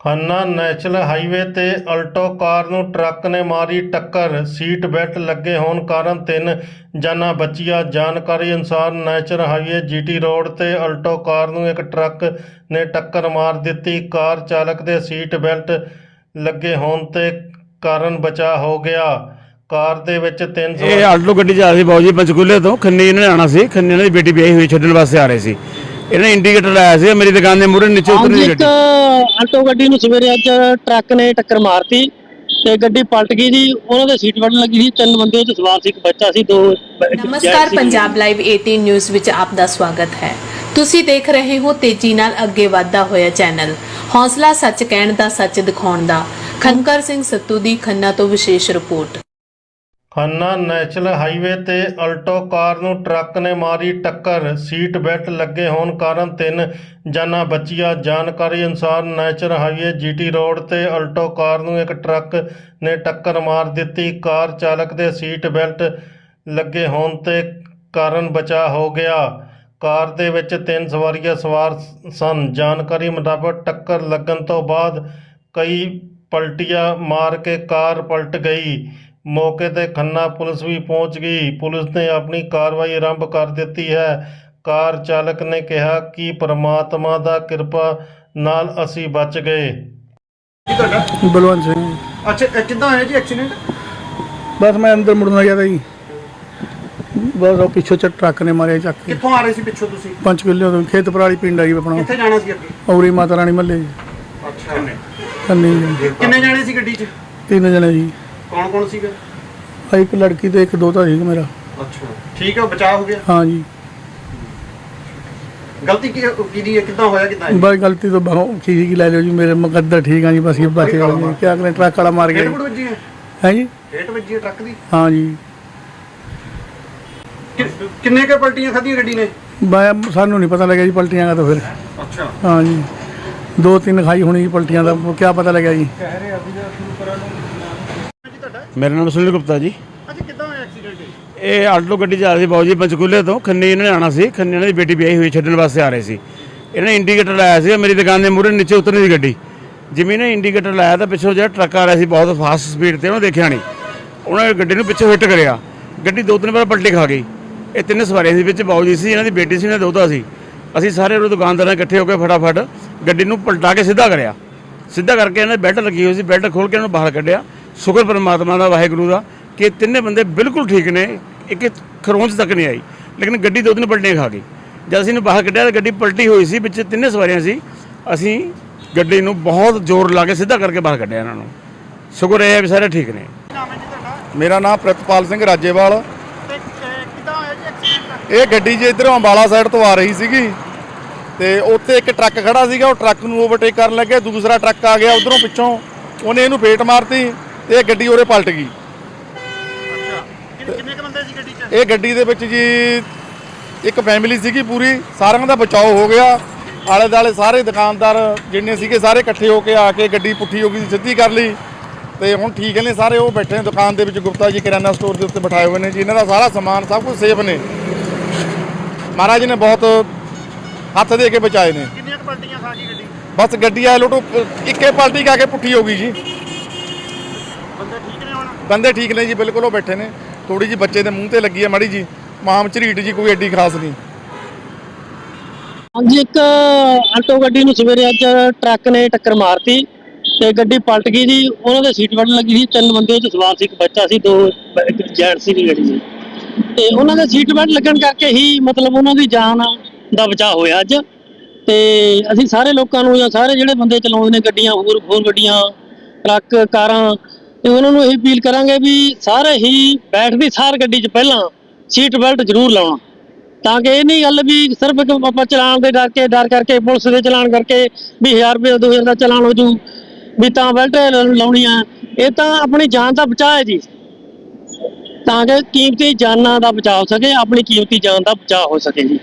Khanna national highway ਤੇ Alto car ਨੂੰ truck ਨੇ ਮਾਰੀ ਟੱਕਰ। ਸੀਟ ਬੈਲਟ ਲੱਗੇ ਹੋਣ ਕਾਰਨ ਤਿੰਨ ਜਾਨਾਂ ਬਚੀਆਂ। ਜਾਣਕਾਰੀ ਅਨੁਸਾਰ ਨੈਸ਼ਨਲ ਹਾਈਵੇ ਜੀਟੀ ਰੋਡ ਤੇ ਅਲਟੋ ਕਾਰ ਨੂੰ ਇੱਕ ਟਰੱਕ ਨੇ ਟੱਕਰ ਮਾਰ ਦਿੱਤੀ। ਕਾਰ ਚਾਲਕ ਦੇ ਸੀਟ ਬੈਲਟ ਲੱਗੇ ਹੋਣ ਤੇ ਕਾਰਨ ਬਚਾ ਹੋ ਗਿਆ। ਕਾਰ ਦੇ ਵਿੱਚ ਤਿੰਨ ਇਹ ਆਲਟੋ ਗੱਡੀ ਜਾ ਆ ਰਹੀ ਬਾਊ ਜੀ, ਪੰਚਕੂਲੇ ਤੋਂ। ਖੰਨੇ ਇਹਨਾਂ ਨੇ ਆਣਾ ਸੀ। ਖੰਨੇ ਇਹਨਾਂ ਦੀ ਬੇਟੀ ਵਿਆਹੀ ਹੋਈ, ਛੱਡਣ ਵਾਸਤੇ ਆ ਰਹੇ ਸੀ। ਇਹਨਾਂ ਇੰਡੀਕੇਟਰ ਲਾਇਆ ਸੀ ਮੇਰੀ ਦੁਕਾਨ ਦੇ ਮੂਹਰੇ ਨੀਚੇ ਹਾਂਜੀ ਉਤਰਨੀ ਇੱਕ ਗੱਡੀ ਆਲਟੋ ਗੱਡੀ ਨੂੰ ਸਵੇਰੇ ਅੱਜ ਟਰੱਕ ਨੇ ਟੱਕਰ ਮਾਰਤੀ ਤੇ ਗੱਡੀ ਪਲਟ ਗਈ ਜੀ। ਉਹਨਾਂ ਦੇ ਸੀਟ ਬੈਲਟ ਲੱਗੀ ਸੀ। ਤਿੰਨ ਬੰਦੇ ਉਹ 'ਚ ਸਵਾਰ ਸੀ ਇੱਕ ਬੱਚਾ ਸੀ ਦੋ ਇੱਕ ਨਮਸਕਾਰ ਜੈਂਟਸ ਸੀ। ਪੰਜਾਬ ਲਾਈਵ 18 ਨਿਊਜ਼ ਵਿੱਚ ਆਪ ਦਾ ਸਵਾਗਤ ਹੈ। ਤੁਸੀਂ ਦੇਖ ਰਹੇ ਹੋ ਤੇਜ਼ੀ ਨਾਲ ਅੱਗੇ ਵਧਦਾ ਹੋਇਆ ਚੈਨਲ। ਹੌਸਲਾ ਸੱਚ ਕਹਿਣ ਦਾ ਸੱਚ ਦਿਖਾਉਣ ਦਾ। ਖੰਕਰ ਸਿੰਘ ਸੱਤੂ ਦੀ ਖੰਨਾ ਤੋਂ ਵਿਸ਼ੇਸ਼ ਰਿਪੋਰਟ। ਖੰਨਾ ਨੈਸ਼ਨਲ ਹਾਈਵੇ ਤੇ ਅਲਟੋ ਕਾਰ ਨੂੰ ਟਰੱਕ ਨੇ ਮਾਰੀ ਟੱਕਰ। ਸੀਟ ਬੈਲਟ ਲੱਗੇ ਹੋਣ ਕਾਰਨ ਤਿੰਨ ਜਾਨਾਂ ਬਚੀਆਂ। ਜਾਣਕਾਰੀ ਅਨੁਸਾਰ ਨੈਸ਼ਨਲ ਹਾਈਵੇ ਜੀਟੀ ਰੋਡ ਤੇ ਅਲਟੋ ਕਾਰ ਨੂੰ ਇੱਕ ਟਰੱਕ ਨੇ ਟੱਕਰ ਮਾਰ ਦਿੱਤੀ। ਕਾਰ ਚਾਲਕ ਦੇ ਸੀਟ ਬੈਲਟ ਲੱਗੇ ਹੋਣ ਤੇ ਕਾਰਨ ਬਚਾ ਹੋ ਗਿਆ। ਕਾਰ ਦੇ ਵਿੱਚ ਤਿੰਨ ਸਵਾਰੀਆਂ ਸਵਾਰ ਸਨ। ਜਾਣਕਾਰੀ ਮੁਤਾਬਕ ਟੱਕਰ ਲੱਗਣ ਤੋਂ ਬਾਅਦ ਕਈ ਪਲਟੀਆਂ ਮਾਰ ਕੇ ਕਾਰ ਪਲਟ ਗਈ। ਮੌਕੇ ਤੇ ਖੰਨਾ ਪੁਲਿਸ ਵੀ ਪਹੁੰਚ ਗਈ। ਪੁਲਿਸ ਨੇ ਆਪਣੀ ਕਾਰਵਾਈ ਆਰੰਭ ਕਰ ਦਿੱਤੀ ਹੈ। ਕਾਰ ਚਾਲਕ ਨੇ ਕਿਹਾ ਕਿ ਪ੍ਰਮਾਤਮਾ ਦਾ ਕਿਰਪਾ ਨਾਲ ਅਸੀਂ ਬਚ ਗਏ। ਕੀ ਤੁਹਾਡਾ? ਬਲਵੰਤ ਸਿੰਘ। ਅੱਛਾ ਇਹ ਕਿੱਦਾਂ ਹੋਇਆ ਜੀ ਐਕਸੀਡੈਂਟ? ਬਸ ਮੈਂ ਅੰਦਰ ਮੁੜਨ ਗਿਆ ਤਾ ਜੀ। ਬਸ ਉਹ ਪਿੱਛੋਂ ਚ ਟਰੱਕ ਨੇ ਮਾਰਿਆ ਚੱਕ ਕੇ। ਕਿੱਥੋਂ ਆ ਰਹੇ ਸੀ ਪਿੱਛੋਂ ਤੁਸੀਂ? ਪੰਜ ਕਿੱਲੇ ਤੋਂ ਖੇਤ ਪਰਾਲੀ ਪਿੰਡ ਆਈ ਆਪਣਾ। ਕਿੱਥੇ ਜਾਣਾ ਸੀ ਅੱਗੇ? ਔਰੀ ਮਾਤਾ ਰਾਣੀ ਮੱਲੇ ਜੀ। ਅੱਛਾ। ਕੰਨੀ ਜੀ। ਕਿੰਨੇ ਜਾਣੇ ਸੀ ਗੱਡੀ 'ਚ? ਤਿੰਨ ਜਣੇ ਜੀ। ਕੌਣ ਕੌਣ ਸੀਗਾ? ਆ ਇੱਕ ਲੜਕੀ ਤੇ ਇੱਕ ਦੋਤਾ ਸੀ ਮੇਰਾ। ਅੱਛਾ। ਠੀਕ ਹੈ ਬਚਾਅ ਹੋ ਗਿਆ? ਹਾਂ ਜੀ। ਗਲਤੀ ਕੀ ਕਿਹਦੀ ਹੈ? ਕਿੱਦਾਂ ਹੋਇਆ ਕਿੱਦਾਂ ਬਸ ਗਲਤੀ ਤੋਂ ਬਹੁਤ ਚੀਜ਼ ਕੀ ਲੈ ਲਿਓ ਜੀ ਮੇਰੇ ਮੁਕੱਦਰ ਠੀਕ ਆ ਜੀ ਬਸ ਇਹ ਬਚ ਗਿਆ ਜੀ ਕਿਆ ਕਰੇ ਟਰੱਕ ਵਾਲਾ ਮਾਰ ਗਿਆ ਵੱਜੀ ਹੈ? ਹੈ ਜੀ? ਹੇਠ ਵੱਜੀ ਹੈ ਟਰੱਕ ਦੀ? ਹਾਂ ਜੀ। ਕਿ- ਕਿੰਨੇ ਕੇ ਪਲਟੀਆਂ ਖਾਧੀਆਂ ਗੱਡੀ ਨੇ? ਮੈਂ ਸਾਨੂੰ ਨਹੀਂ ਪਤਾ ਲੱਗਿਆ ਜੀ ਪਲਟੀਆਂ ਦਾ ਤਾਂ ਫਿਰ। ਅੱਛਾ। ਹਾਂ ਜੀ। ਦੋ ਤਿੰਨ ਖਾਈ ਹੋਣੀ ਜੀ ਪਲਟੀਆਂ ਦਾ ਕਿਆ ਪਤਾ ਲੱਗਿਆ ਜੀ। ਜੀ ਤੁਹਾਡਾ ਮੇਰਾ ਨਾਮ ਸੁਨੀਲ ਗੁਪਤਾ ਜੀ। ਅੱਛਾ ਕਿੱਦਾਂ ਹੋਇਆ ਐਕਸੀਡੈਂਟ ਇਹ ਆਲਟੋ ਗੱਡੀ ਆ ਰਹੀ ਬਾਊ ਜੀ ਪੰਚਕੂਲੇ ਤੋਂ। ਖੰਨੇ ਇਹਨਾਂ ਨੇ ਆਣਾ ਸੀ। ਖੰਨੇ ਇਹਨਾਂ ਦੀ ਬੇਟੀ ਵਿਆਹੀ ਹੋਈ ਛੱਡਣ ਵਾਸਤੇ ਆ ਰਹੇ ਸੀ। ਇਹਨਾਂ ਨੇ ਇੰਡੀਕੇਟਰ ਲਾਇਆ ਸੀ ਮੇਰੀ ਦੁਕਾਨ ਦੇ ਮੂਹਰੇ ਨੀਚੇ ਉਤਰਨੀ ਸੀ ਗੱਡੀ। ਜਿਵੇਂ ਨੇ ਇੰਡੀਕੇਟਰ ਲਾਇਆ ਤਾਂ ਪਿੱਛੋਂ ਜਿਹੜਾ ਟਰੱਕ ਆ ਰਿਹਾ ਸੀ ਬਹੁਤ ਫਾਸਟ ਸਪੀਡ ਤੇ ਉਹਨੇ ਦੇਖਿਆ ਨਹੀਂ। ਉਹਨਾਂ ਗੱਡੀ ਨੂੰ ਪਿੱਛੇ ਹਿੱਟ ਕਰਿਆ। ਗੱਡੀ ਦੋ ਤਿੰਨ ਵਾਰ ਪਲਟੀ ਖਾ ਗਈ। ਇਹ ਤਿੰਨ ਸਵਾਰੀਆਂ ਸੀ ਵਿੱਚ ਬਾਊ ਜੀ ਸੀ ਇਹਨਾਂ ਦੀ ਬੇਟੀ ਸੀ ਇਹਨਾਂ ਦੋਤਾ ਸੀ। ਅਸੀਂ ਸਾਰੇ ਉਹ ਦੁਕਾਨਦਾਰਾਂ ਇਕੱਠੇ ਹੋ ਕੇ ਫਟਾਫਟ ਗੱਡੀ ਨੂੰ ਪਲਟਾ ਕੇ ਸਿੱਧਾ ਕਰਿਆ। ਸਿੱਧਾ ਕਰਕੇ ਇਹਨਾਂ ਬੈਲਟ ਲੱਗੀ ਹੋਈ ਸੀ ਬੈਲਟ ਖੋਲ ਕੇ ਉਹਨੂੰ ਬਾਹਰ ਕੱਢਿਆ। ਸ਼ੁਕਰ ਪਰਮਾਤਮਾ ਦਾ, ਵਾਹਿਗੁਰੂ ਦਾ, ਕਿ ਤਿੰਨੇ ਬੰਦੇ ਬਿਲਕੁਲ ਠੀਕ ਨੇ, ਇੱਕ ਖਰੋਂਚ ਤੱਕ ਨਹੀਂ ਆਈ। ਲੇਕਿਨ ਗੱਡੀ ਦੋ ਦਿਨ ਪਲਟੀਆਂ ਖਾ ਗਈ। ਜਦ ਅਸੀਂ ਇਹਨੂੰ ਬਾਹਰ ਕੱਢਿਆ ਤਾਂ ਗੱਡੀ ਪਲਟੀ ਹੋਈ ਸੀ, ਵਿੱਚ ਤਿੰਨੇ ਸਵਾਰੀਆਂ ਸੀ। ਅਸੀਂ ਗੱਡੀ ਨੂੰ ਬਹੁਤ ਜ਼ੋਰ ਲਾ ਕੇ ਸਿੱਧਾ ਕਰਕੇ ਬਾਹਰ ਕੱਢਿਆ ਇਹਨਾਂ ਨੂੰ। ਸ਼ੁਕਰ ਇਹ ਹੈ ਵੀ ਸਾਰੇ ਠੀਕ ਨੇ। ਮੇਰਾ ਨਾਮ ਪ੍ਰਿਤਪਾਲ ਸਿੰਘ ਰਾਜੇਵਾਲ। ਇਹ ਗੱਡੀ ਜੇ ਇਧਰੋਂ ਅੰਬਾਲਾ ਸਾਈਡ ਤੋਂ ਆ ਰਹੀ ਸੀਗੀ, ਤੇ ਉੱਥੇ ਇੱਕ ਟਰੱਕ ਖੜਾ ਸੀਗਾ, ਉਹ ਟਰੱਕ ਨੂੰ ਓਵਰਟੇਕ ਕਰਨ ਲੱਗੇ ਦੂਸਰਾ ਟਰੱਕ ਆ ਗਿਆ ਉਧਰੋਂ ਪਿੱਛੋਂ। ਉਹਨੇ ਇਹਨੂੰ ਫੇਟ ਮਾਰਤੀ। ਇਹ ਗੱਡੀ ਉਹਦੇ ਪਲਟ ਗਈ। ਅੱਛਾ। ਕਿੰਨੇ ਕਿੰਨੇ ਕ ਬੰਦੇ ਸੀ ਗੱਡੀ 'ਚ? ਇਹ ਗੱਡੀ ਦੇ ਵਿੱਚ ਜੀ ਇੱਕ ਫੈਮਿਲੀ ਸੀਗੀ ਪੂਰੀ ਸਾਰਿਆਂ ਦਾ ਬਚਾਓ ਹੋ ਗਿਆ। ਆਲੇ ਦਾਲੇ ਸਾਰੇ ਦੁਕਾਨਦਾਰ ਜਿੰਨੇ ਸੀਗੇ ਸਾਰੇ ਇਕੱਠੇ ਹੋ ਕੇ ਆ ਕੇ ਗੱਡੀ ਪੁੱਠੀ ਹੋ ਗਈ ਸਿੱਧੀ ਕਰ ਲਈ। ਤੇ ਹੁਣ ਠੀਕ ਨੇ ਸਾਰੇ ਉਹ ਬੈਠੇ ਨੇ ਦੁਕਾਨ ਦੇ ਵਿੱਚ ਗੁਪਤਾ ਜੀ ਕਿਰਾਨਾ ਸਟੋਰ ਦੇ ਉੱਤੇ ਬਿਠਾਏ ਹੋਏ ਨੇ ਜੀ। ਇਹਨਾਂ ਦਾ ਸਾਰਾ ਸਮਾਨ ਸਭ ਕੁਝ ਸੇਫ ਨੇ। ਮਹਾਰਾਜ ਨੇ ਬਹੁਤ ਹੱਥ ਦੇ ਕੇ ਬਚਾਏ ਨੇ। ਕਿੰਨੀਆਂ ਕ ਪਲਟੀਆਂ ਖਾ ਗਈ ਗੱਡੀ? ਬਸ ਗੱਡੀ ਆ ਲੋਟੋ ਇੱਕੇ ਪਲਟੀ ਕਾ ਕੇ ਪੁੱਠੀ ਹੋ ਗਈ ਜੀ। ਬੰਦੇ ਠੀਕ ਨੇ ਜੀ, ਬਿਲਕੁਲ ਉਹ ਬੈਠੇ ਨੇ। ਥੋੜੀ ਜੀ ਬੱਚੇ ਦੇ ਮੂੰਹ ਤੇ ਲੱਗੀ ਹੈ ਮਾੜੀ ਜੀ। ਮਾਮ ਝਰੀਟ ਜੀ ਕੋਈ ਐਡੀ ਖਾਸ ਨਹੀਂ। ਹਾਂਜੀ, ਇੱਕ ਆਲਟੋ ਗੱਡੀ ਨੂੰ ਸਵੇਰੇ ਅੱਜ ਟਰੱਕ ਨੇ ਟੱਕਰ ਮਾਰਤੀ ਤੇ ਗੱਡੀ ਪਲਟ ਗਈ ਜੀ। ਉਹਨਾਂ ਦੇ ਸੀਟ ਬੈਲਟ ਲੱਗੀ ਸੀ। ਤਿੰਨ ਬੰਦੇ ਉਹ ਸਵਾਰ ਸੀ, ਇੱਕ ਬੱਚਾ ਸੀ, ਦੋ ਇੱਕ ਜੈਂਟਸ ਸੀ ਗੱਡੀ 'ਚ ਤੇ ਉਹਨਾਂ ਦੇ ਸੀਟ ਬੈਲਟ ਲੱਗਣ ਕਰਕੇ ਹੀ ਮਤਲਬ ਉਹਨਾਂ ਦੀ ਜਾਨ ਦਾ ਬਚਾਅ ਹੋਇਆ ਅੱਜ। ਤੇ ਅਸੀਂ ਸਾਰੇ ਲੋਕਾਂ ਨੂੰ ਜਾਂ ਸਾਰੇ ਜਿਹੜੇ ਬੰਦੇ ਚਲਾਉਂਦੇ ਨੇ ਗੱਡੀਆਂ, ਹੋਰ ਹੋਰ ਗੱਡੀਆਂ, ਟਰੱਕ, ਕਾਰਾਂ ਤੇ ਉਹਨਾਂ ਨੂੰ ਇਹ ਅਪੀਲ ਕਰਾਂਗੇ ਵੀ ਸਾਰੇ ਹੀ ਬੈਠਦੀ ਸਾਰ ਗੱਡੀ 'ਚ ਪਹਿਲਾਂ ਸੀਟ ਬੈਲਟ ਜ਼ਰੂਰ ਲਾਉਣਾ। ਤਾਂ ਕਿ ਇਹ ਨਹੀਂ ਗੱਲ ਵੀ ਸਿਰਫ ਇੱਕ ਆਪਾਂ ਚਲਾਨ ਦੇ ਡਰ ਕੇ, ਡਰ ਕਰਕੇ, ਪੁਲਿਸ ਦੇ ਚਲਾਨ ਕਰਕੇ ਵੀ 1000 ਰੁਪਏ 2000 ਦਾ ਚਲਾਨ ਹੋ ਜੂ, ਵੀ ਤਾਂ ਬੈਲਟ ਲਾਉਣੀ ਆ। ਇਹ ਤਾਂ ਆਪਣੀ ਜਾਨ ਦਾ ਬਚਾਅ ਹੈ ਜੀ। ਤਾਂ ਕਿ ਕੀਮਤੀ ਜਾਨਾਂ ਦਾ ਬਚਾਅ ਹੋ ਸਕੇ, ਆਪਣੀ ਕੀਮਤੀ ਜਾਨ ਦਾ ਬਚਾਅ ਹੋ ਸਕੇ ਜੀ।